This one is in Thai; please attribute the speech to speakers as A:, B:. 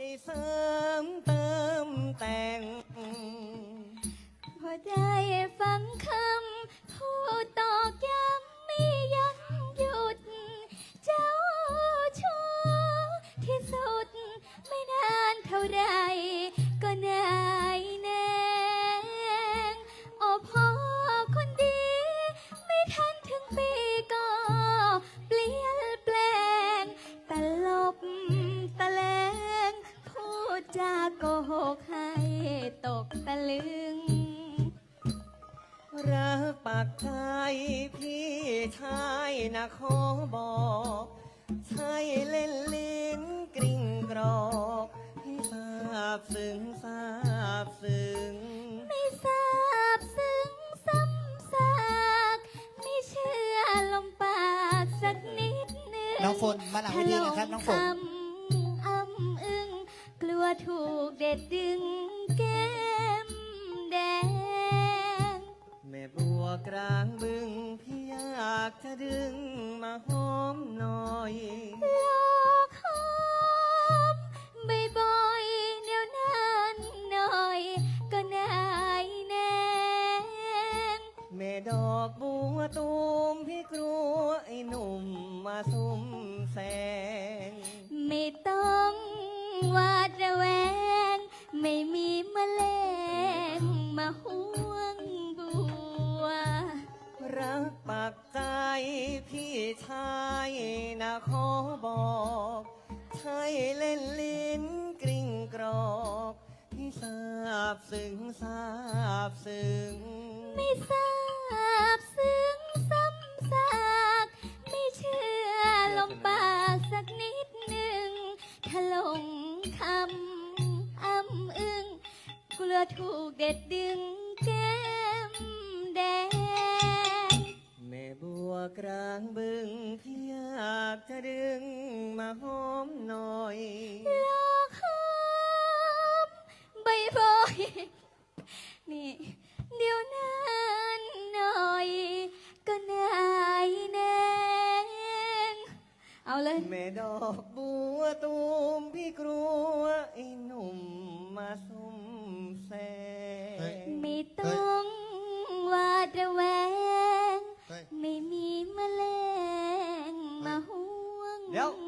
A: ได้เสริมเติมแต่ง
B: พอได้ฟังคำ จาโกหกให้ตกตะลึง
A: รักปากใจพี่ชายนะขอบอก ใช่เล่นลิ้นกริ่งกรอกพี่ทราบซึ้งทราบซึ้ง
B: ไม่ทราบซึ้งซ้ำซากไม่เชื่อลมปากสักนิดหนึ่ง
C: น้องฝนมาหลังเวทีนะครับน้องฝน
B: ถ้าลคำอ้ำอึ้ง กลัวถูกเด็ดดึงแก้มแดง
A: แม่บัวกลางบึงพี่อยากจะดึงมาหอมหน่อย
B: โลกหอมบ่อยๆเดี๋ยวนั้นหน่อย ก็นายแนง
A: แม่ดอกบัวตูมพี่กลัวไอ้หนุ่มมาซุ่ม
B: รั
A: กปากใจพี่ชายนะขอบอกใช่เล่นลิ้นกริ่งกรอกพี่ทราบซึ้งทราบซึ้ง
B: ไม่ทราบซึ้งซ้ำซากไม่เชื่อลมปากสักนิดหนึ่งถ้าลงคำอ้ำอึ้งกลัวถูกเด็ดดึง ก
A: ลางบึงพี่อยากจะดึงมาหอมหน่อย
B: โลกหอมบ่อยๆนี่ เดี๋ยวนั้นหน่อย ก็นายแนงเอาเลย
A: แม่ดอกบัวตูมพี่กลัวไอ้หนุ่มมาซุ่มแซ
C: เฮ้ย
A: ง
B: ไม่ต้อง ห่วง
A: เดี๋ยว
B: บ